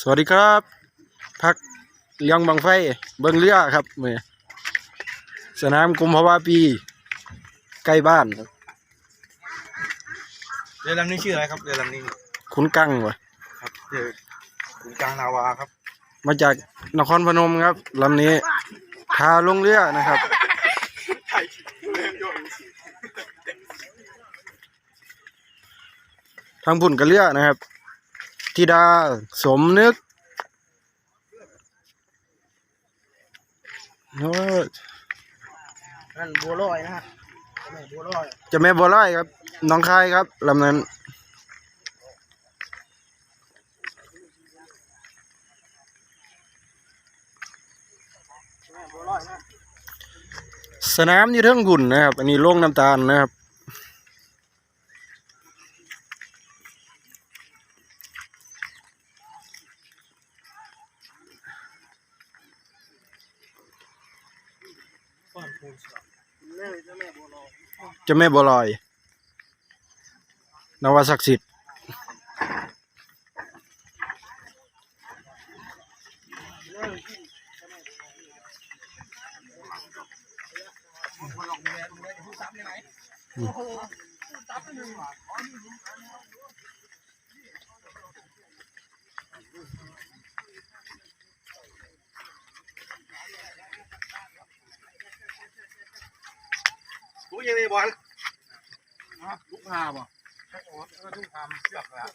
สวัสดีครับพักเลี้ยงบังไฟเบิ้งเรือครับเมื่อสนามกุมภาวะปี ใกล้บ้านครับเรือลำนี้ชื่ออะไรครับเรือลำนี้ขุนกังวะครับเรือขุนกลางนาวาครับ มาจากนครพนมครับลำนี้พาลงเรือนะครับทางพุ่นกับเรือนะครับ ธิดา สมนึกโอ้ยนั่นบัวลอยนะฮะแม่บัวลอยเจะแม่บัวไร่ครับน้องคายครับลำนั้น แม่บัวลอยนะ สนามอยู่เทิงหุ่นนะครับ อันนี้โล่งน้ำตาลนะครับ ป้อนพูนสลับแม่เจ้าแม่บัวลอยเจะแม่บัวลอย นวศักดิ์สิทธิ์ ลูกยังไงบอลลูกพาบ่ลูกพาเชือกแล้ว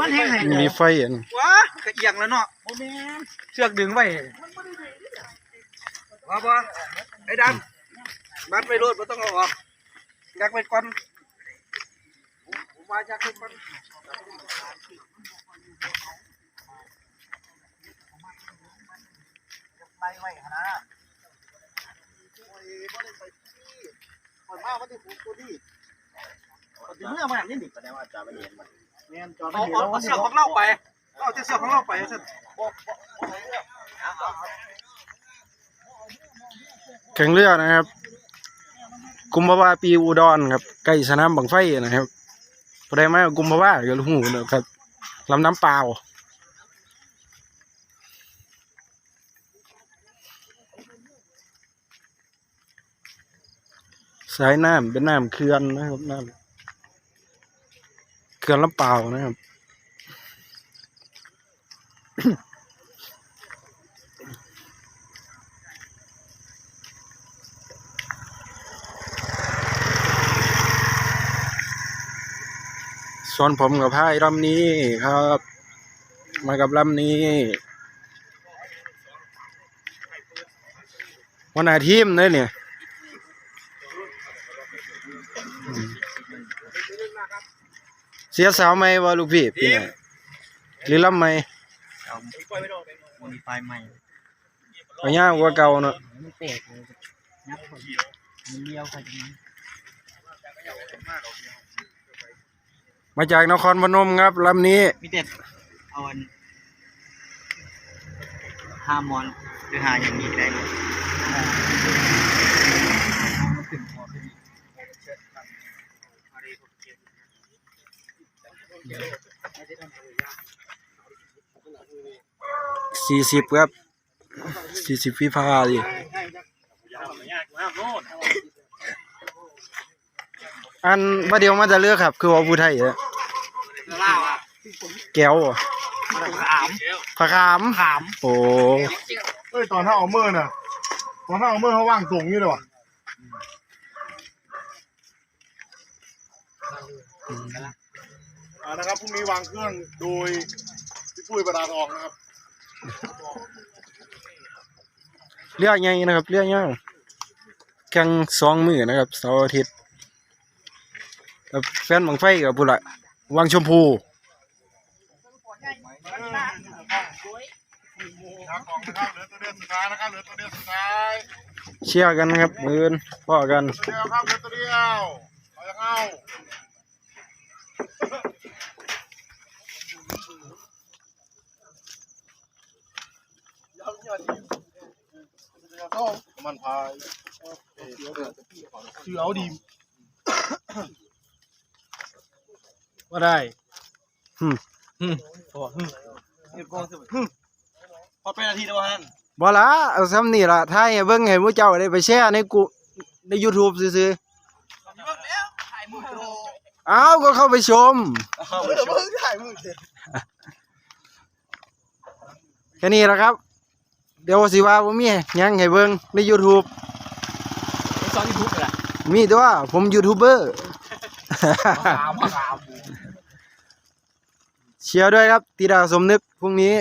มันแห้งไงมีไฟอันว้ามันก็เอียงแล้วเนาะโอ้แม่นเชือกดึงไว้ว่าบ่ไอ้ดำมัดไปรถบ่ต้องเอาออกยักไปก่อนผมว่ายักไปก่อนไปไว้นะโอ้ยบ่ได้ไปที่ ก่อนมาบ่ได้ผูกตัวนี้เมื่อมานี่นี่ก็ได้ว่าจะไปเรียนมันแม่นจอดเอาเอาเสือกของเราไปเอาแต่เสือกของเราไปซั่นแข่งเรือนะครับ กุมภาวะปีอุดรครับใกล้สนามบังไฟนะครับพอได้มากุมภาวะก็รู้หูนะครับลำน้ำเปล่า สายน้ำเป็นน้ำเขื่อนนะครับน้ำเขื่อนลำเปล่านะครับส่วนผมกับพายลำนี้ครับ มากับลำนี้ วันไหนาทีมเลยเนี่ยอืมเสียสาวไหมวะลูกพี่พี่ไหนหรือลำไหมมันมีไฟใหม่เอาย่างกว่าเก่าเนาะมันแตกเลยนับคนมันเลี้ยวไปตรงนั้นมาจากนครพนมครับลำนี้มีแต่เอาอันห้ามอนหรือหาอย่างนี้ได้เลยถึงพอขึ้น สี่สิบครับสี่สิบฟีฟาดิอันบ่เดียวมาจะเลือกครับ คือว่าผู้ไทยอะล่าอะแก้วอะขามผักขามขามโอ้เอ้ยตอนถ้าเอาเมื่อน่ะ ตอนถ้าเอาเมื่อเขาว่างสูงอยู่เลยวะอ่า นะครับพรุ่งนี้วางเครื่องโดยพี่ปุ้ยประดาทองนะครับเลือกใหญ่นะครับเลือกยาวแข่งสองมือนะครับเสาร์อาทิตย์แล้วแฟนบังไฟกับบุระวังชมพูครับของนะครับเหลือตัวเดียวสุดท้ายนะครับเหลือตัวเดียวสุดท้ายเชียร์กันนะครับมือนพ่อกันตัวเดียวครับเหลือตัวเดียวเอายังเอาเดี๋ยวส้ มมันพายโอ้ชื่อเอาดีว่าได้ๆพอเป็นนาทีแล้วท่านบ่ละเอาซ้ำนี่ล่ะถ่ายให้เบิ่งให้หมู่เจ้าได้ไปแชร์ในกูใน YouTube ซื่อๆอ้าวก็เข้าไปชมเข้าไปชมถ่ายมือเด็ดแค่นี้ล่ะครับเดี๋ยวสิว่าบ่มีหยังให้เบิ่งใน YouTube สอนยูทูบเลยมีตัวผมยูทูบเบอร์ขาวขาวเชียร์ด้วยครับตีดาวสมนึกพรุ่งนี้